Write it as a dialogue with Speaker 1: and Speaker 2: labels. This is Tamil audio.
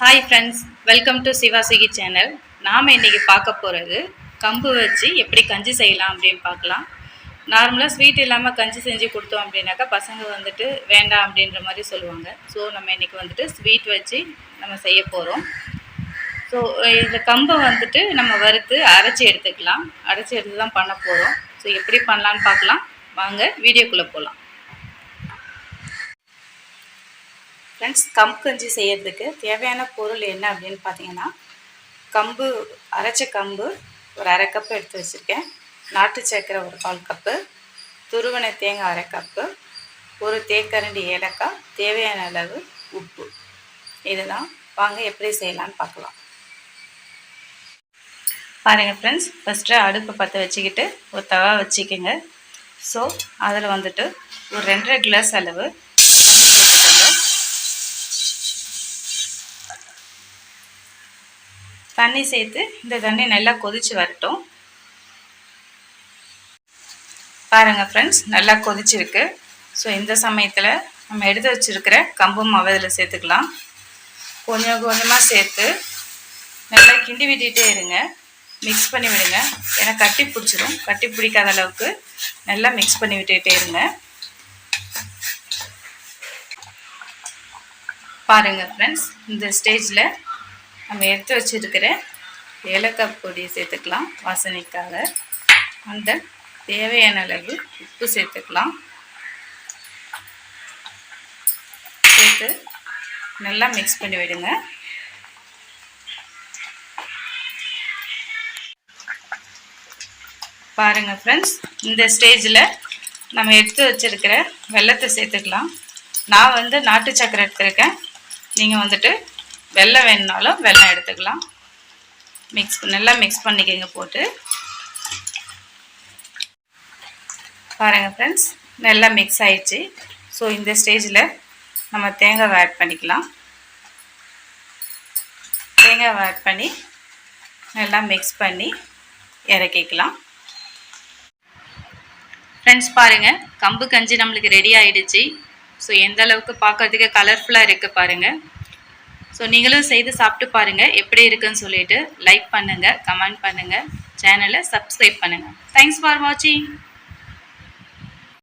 Speaker 1: ஹாய் ஃப்ரெண்ட்ஸ் வெல்கம் டு சிவாசிகி சேனல் நாம் இன்றைக்கி பார்க்க போகிறது கம்பு வச்சு எப்படி கஞ்சி செய்யலாம் அப்படின்னு பார்க்கலாம். நார்மலாக ஸ்வீட் இல்லாமல் கஞ்சி செஞ்சு கொடுத்தோம் அப்படின்னாக்கா பசங்க வந்துட்டு வேண்டாம் அப்படின்ற மாதிரி சொல்லுவாங்க. ஸோ நம்ம இன்றைக்கி வந்துட்டு ஸ்வீட் வச்சு நம்ம செய்ய போகிறோம் ஸோ இந்த கம்பை வந்துட்டு நம்ம வறுத்து அரைச்சி எடுத்துக்கலாம். அரைச்சி எடுத்து தான் பண்ண போகிறோம் ஸோ எப்படி பண்ணலான்னு பார்க்கலாம். வாங்க வீடியோக்குள்ளே போகலாம் ஃப்ரெண்ட்ஸ் கம்பு கஞ்சி செய்யறதுக்கு தேவையான பொருள் என்ன அப்படின்னு பார்த்தீங்கன்னா கம்பு அரைச்ச கம்பு ஒரு அரை கப்பு எடுத்து வச்சுருக்கேன். நாட்டு சர்க்கரை ஒரு கால் கப்பு துருவன தேங்காய் அரை கப்பு ஒரு தேக்கரண்டி ஏலக்காய் தேவையான அளவு உப்பு. இதுதான். வாங்க எப்படி செய்யலான்னு பார்க்கலாம். பாருங்கள் ஃப்ரெண்ட்ஸ் ஃபஸ்ட்டு அடுப்பு பற்ற வச்சுக்கிட்டு ஒரு தவா வச்சுக்கோங்க. ஸோ அதில் வந்துட்டு ஒரு ரெண்டரை கிளாஸ் அளவு தண்ணி சேர்த்துக்கோங்க தண்ணி சேர்த்து இந்த தண்ணி நல்லா கொதித்து வரட்டும். பாருங்கள் ஃப்ரெண்ட்ஸ் நல்லா கொதிச்சிருக்கு. ஸோ இந்த சமயத்தில் நம்ம எடுத்து வச்சுருக்கிற கம்பு மாவு இதில் சேர்த்துக்கலாம். கொஞ்சம் கொஞ்சமாக சேர்த்து நல்லா கிண்டி விட்டுட்டே இருங்க. மிக்ஸ் பண்ணி விடுங்க. ஏன்னா கட்டி பிடிச்சிரும். கட்டி பிடிக்காத அளவுக்கு நல்லா மிக்ஸ் பண்ணி விட்டுகிட்டே இருங்க. பாருங்கள் ஃப்ரெண்ட்ஸ் இந்த ஸ்டேஜில் நம்ம எடுத்து வச்சுருக்கிற ஏலக்காய் பொடியை சேர்த்துக்கலாம் வாசனைக்காக. அந்த தேவையான அளவு உப்பு சேர்த்துக்கலாம். சேர்த்து நல்லா மிக்ஸ் பண்ணி விடுங்க. பாருங்கள் ஃப்ரெண்ட்ஸ் இந்த ஸ்டேஜில் நம்ம எடுத்து வச்சுருக்கிற வெள்ளத்தை சேர்த்துக்கலாம். நான் வந்து நாட்டு சக்கரை எடுத்துருக்கேன். நீங்கள் வந்துட்டு வெள்ளம் வேணுனாலும் வெள்ளம் எடுத்துக்கலாம். மிக்ஸ் நல்லா மிக்ஸ் பண்ணிக்கோங்க போட்டு. பாருங்கள் ஃப்ரெண்ட்ஸ் நல்லா மிக்ஸ் ஆயிடுச்சு. ஸோ இந்த ஸ்டேஜில் நம்ம தேங்காவை ஆட் பண்ணிக்கலாம். தேங்காவை ஆட் பண்ணி நல்லா மிக்ஸ் பண்ணி இறக்கிக்கலாம். ஃப்ரெண்ட்ஸ் பாருங்கள் கம்பு கஞ்சி நம்மளுக்கு ரெடி ஆகிடுச்சு ஸோ எந்த அளவுக்கு பார்க்கறதுக்கு கலர்ஃபுல்லாக இருக்குது பாருங்கள் ஸோ நீங்களும் செய்து சாப்பிட்டு பாருங்கள் எப்படி இருக்குன்னு சொல்லிட்டு லைக் பண்ணுங்கள் கமெண்ட் பண்ணுங்கள் சேனலை சப்ஸ்கிரைப் பண்ணுங்கள் தேங்க்ஸ் ஃபார் வாட்சிங்